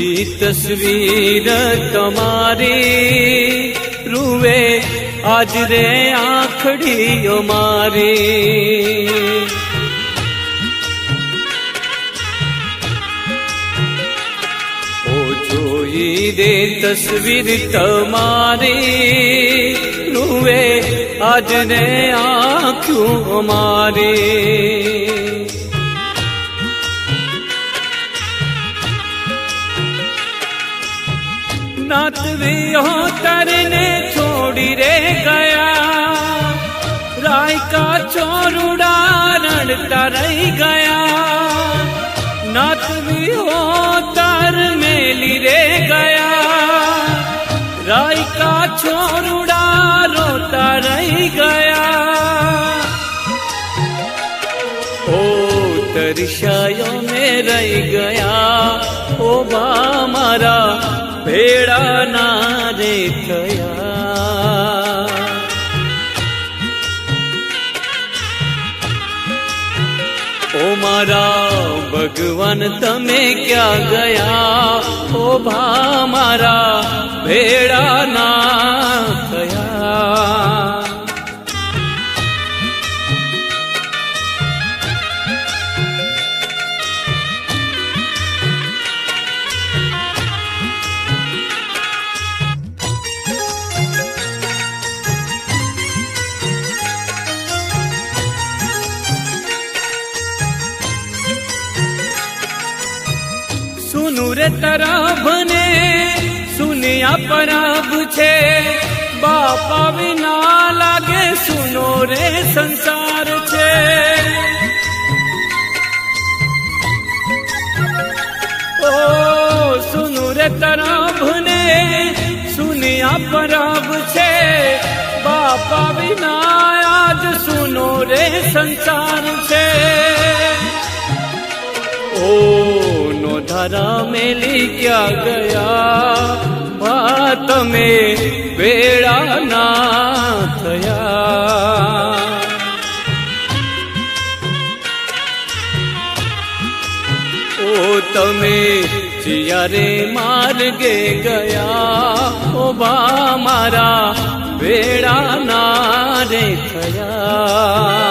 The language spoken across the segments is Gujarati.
જોઈ તસવીર તમારી રૂવે, આજ રે આખડીઓ મારી. જોઈ રે તસવીર તમારી રૂવે, આજ રે આંખ્યું અમારી નાતવીઓ તરને છોડી રે ગયા રાયકા ચોરુડા રડતા રહી ગયા નાતવીઓ તર મેલી રે ગયા મેં રહી ગયા. ઓબા મારા ભેડા ના રે થયા. ઓ મારા ભગવાન, તમે ક્યાં ગયા? ઓબા મારા ભેડા સુનુ રે તરાભને સુનિયા પરાભ છે. બાપા વિના લાગે, સુનો રે સંસાર છે. ઓ, સુનુ રે તરાભને સુનિયા પરાભ છે. બાપા વિના આજ, સુનો રે સંસાર છે. ઓ ધારા મેલી ક્યાં ગયા? બા તમે વેળા ના થયા. ઓ, તમે જ્યારે માર્ગે ગયા? ઓ બા મારા વેળા ના રે થયા.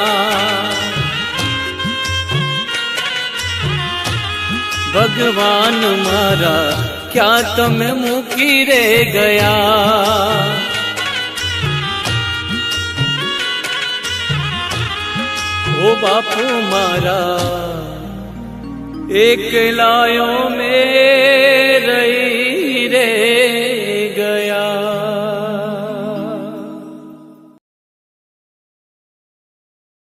ભગવાન મારા ક્યાં તમે મૂકી રે ગયા ઓ બાપુ મારા એકલાયો મેં રહી રે